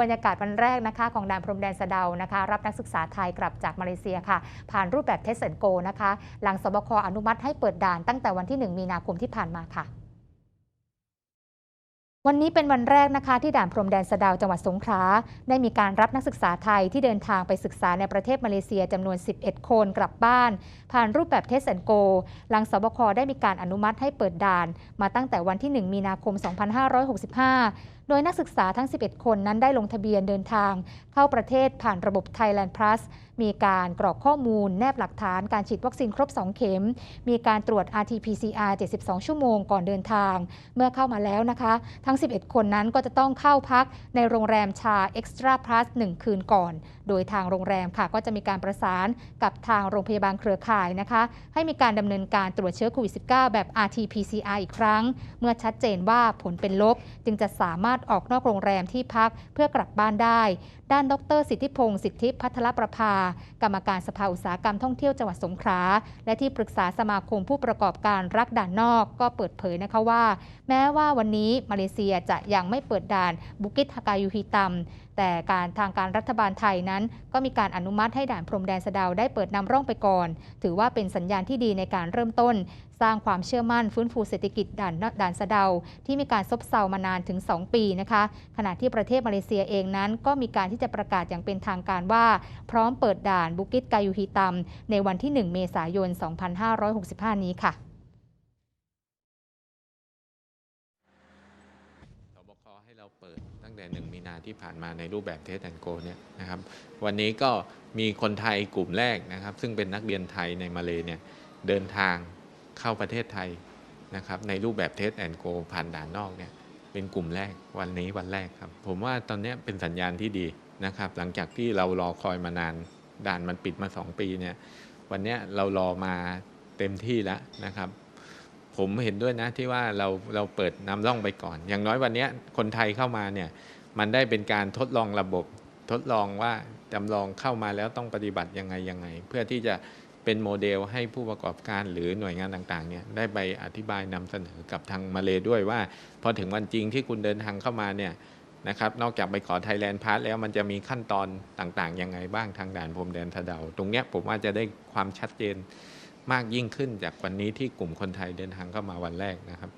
บรรยากาศวันแรกนะคะของด่านพรมแดนสะเดานะคะ รับนักศึกษาไทยกลับจากมาเลเซียค่ะ ผ่านรูปแบบเทสเซนโกนะคะ หลังสบคอนุมัติให้เปิดด่านตั้งแต่วันที่ 1 มีนาคมที่ผ่านมาค่ะวันนี้เป็นวันแรกนะคะที่ด่านพรมแดนสะเดาวจังหวัดสงขลาได้มีการรับนักศึกษาไทยที่เดินทางไปศึกษาในประเทศมาเลเซียจำนวน 11 คนกลับบ้าน ผ่านรูปแบบเทสแอนโก หลังสบคได้มีการอนุมัติให้เปิดด่าน มาตั้งแต่วันที่ 1 มีนาคม 2565 โดยนักศึกษาทั้ง 11 คนนั้นได้ลงทะเบียนเดินทาง เข้าประเทศผ่านระบบ Thailand Plus มีการกรอกข้อมูล แนบหลักฐานการฉีดวัคซีนครบ 2 เข็ม มีการตรวจ RT-PCR 72 ชั่วโมงก่อนเดินทาง เมื่อเข้ามาแล้วนะคะ ทั้ง 11 คนนั้นก็จะต้องเข้าพักในโรงแรมชา Extra Plus 1 คืนก่อน โดยทางโรงแรมค่ะก็จะมีการประสานกับทางโรงพยาบาลเครือข่ายนะคะ ให้มีการดำเนินการตรวจเชื้อโควิด -19 แบบ RT-PCR อีกครั้ง เมื่อชัดเจนว่าผลเป็นลบจึงจะสามารถออกนอกโรงแรมที่พักเพื่อกลับบ้านได้ ด้านดร สิทธิพงศ์สิทธิพัทรประภา กรรมการสภาอุตสาหกรรมท่องเที่ยวจังหวัดสงขลาและที่ปรึกษาสมาคมผู้ประกอบการรักด่านนอกก็เปิดเผยนะคะว่า แม้ว่าวันนี้มาเลเซียจะยังไม่เปิดด่านบุกิตฮากายูฮิตัมแต่การทางการรัฐบาลไทยนั้น ก็มีการอนุมัติให้ด่านพรมแดนสะดาวได้เปิดนำร่องไปก่อน ถือว่าเป็นสัญญาณที่ดีในการเริ่มต้น สร้างความเชื่อมั่นฟื้นฟูเศรษฐกิจด่านด่านสะเดา ที่มีการซบเซามานานถึง 2 ปีนะคะขณะที่ประเทศมาเลเซียเองนั้นก็มีการที่จะประกาศอย่างเป็นทางการว่า พร้อมเปิดด่านบุกิตกายูฮิตัม ในวันที่ 1 เมษายน 2565 นี้ค่ะสบคให้เราเปิดตั้งแต่1มีนาที่ผ่านมาในรูปแบบเทสแอนโกเนี่ยนะครับวันนี้ก็มีคนไทยกลุ่มแรกนะครับ ซึ่งเป็นนักเรียนไทยในมาเลเนี่ยเดินทาง เข้าประเทศไทยนะครับในรูปแบบเทสแอนโกผ่านด่านนอกเนี่ยเป็นกลุ่มแรกวันนี้วันแรกครับ ผมว่าตอนนี้เป็นสัญญาณที่ดีนะครับ หลังจากที่เรารอคอยมานานด่านมันปิดมา 2 ปีเนี่ยวันนี้เรารอมาเต็มที่แล้วนะครับ ผมเห็นด้วยนะที่ว่าเราเราเปิดนำร่องไปก่อน อย่างน้อยวันนี้คนไทยเข้ามาเนี่ยมันได้เป็นการทดลองระบบทดลองว่าจำลองเข้ามาแล้วต้องปฏิบัติยังไงยังไง เพื่อที่จะ เป็นโมเดลให้ผู้ประกอบการหรือหน่วยงานต่างๆเนี่ยได้ไปอธิบายนำเสนอกับทางมาเลด้วยว่า พอถึงวันจริงที่คุณเดินทางเข้ามาเนี่ยนะครับนอกจากไปขอไทยแลนด์พาสแล้วมันจะมีขั้นตอนต่างๆ ยังไงบ้างทางด่านพรมแดนทะเดา ตรงเนี้ยผมว่าจะได้ความชัดเจนมากยิ่งขึ้นจากวันนี้ที่กลุ่มคนไทยเดินทางเข้ามาวันแรกนะครับ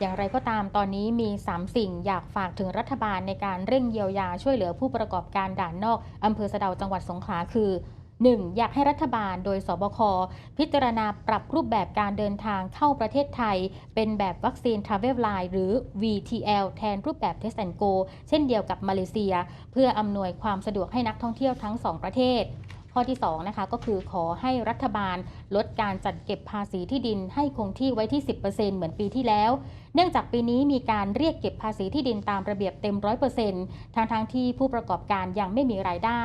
อย่างไรก็ตามตอนนี้มี 3 สิ่งอยากฝากถึงรัฐบาลในการเร่งเยียวยาช่วยเหลือผู้ประกอบการด่านนอกอำเภอสะเดาจังหวัดสงขลาคือ 1. อยากให้รัฐบาลโดยสบค พิจารณาปรับรูปแบบการเดินทางเข้าประเทศไทย เป็นแบบวัคซีน Travel Line หรือ VTL แทนรูปแบบ Test and Go เช่นเดียวกับมาเลเซีย เพื่ออำนวยความสะดวกให้นักท่องเที่ยวทั้งสองประเทศ ข้อที่2นะคะก็คือขอให้รัฐบาลลดการจัดเก็บภาษีที่ดินให้คงที่ไว้ที่ 10%เหมือนปีที่แล้ว เนื่องจากปีนี้มีการเรียกเก็บภาษีที่ดินตามระเบียบเต็ม 100%ทางทางที่ผู้ประกอบการยังไม่มีรายได้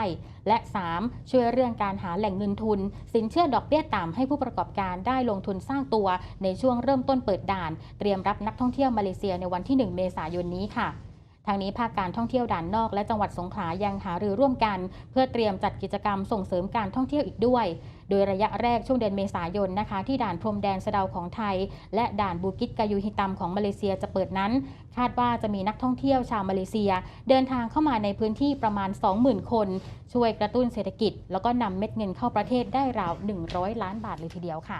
และ 3. ช่วยเรื่องการหาแหล่งเงินทุน สินเชื่อดอกเบี้ยต่ำให้ผู้ประกอบการได้ลงทุนสร้างตัว ในช่วงเริ่มต้นเปิดด่าน เตรียมรับนักท่องเที่ยวมาเลเซียในวันที่ 1 เมษายนนี้ค่ะ ทางนี้ภาคการท่องเที่ยวด่านนอกและจังหวัดสงขลายังหารือร่วมกัน เพื่อเตรียมจัดกิจกรรมส่งเสริมการท่องเที่ยวอีกด้วย โดยระยะแรกช่วงเดือนเมษายนนะคะ ที่ด่านพรมแดนสะเดาของไทย และด่านบูกิตกายูฮิตัมของมาเลเซียจะเปิดนั้น คาดว่าจะมีนักท่องเที่ยวชาวมาเลเซีย เดินทางเข้ามาในพื้นที่ประมาณ 20,000 คน ช่วยกระตุ้นเศรษฐกิจ แล้วก็นำเม็ดเงินเข้าประเทศได้ราว 100 ล้านบาทเลยทีเดียวค่ะ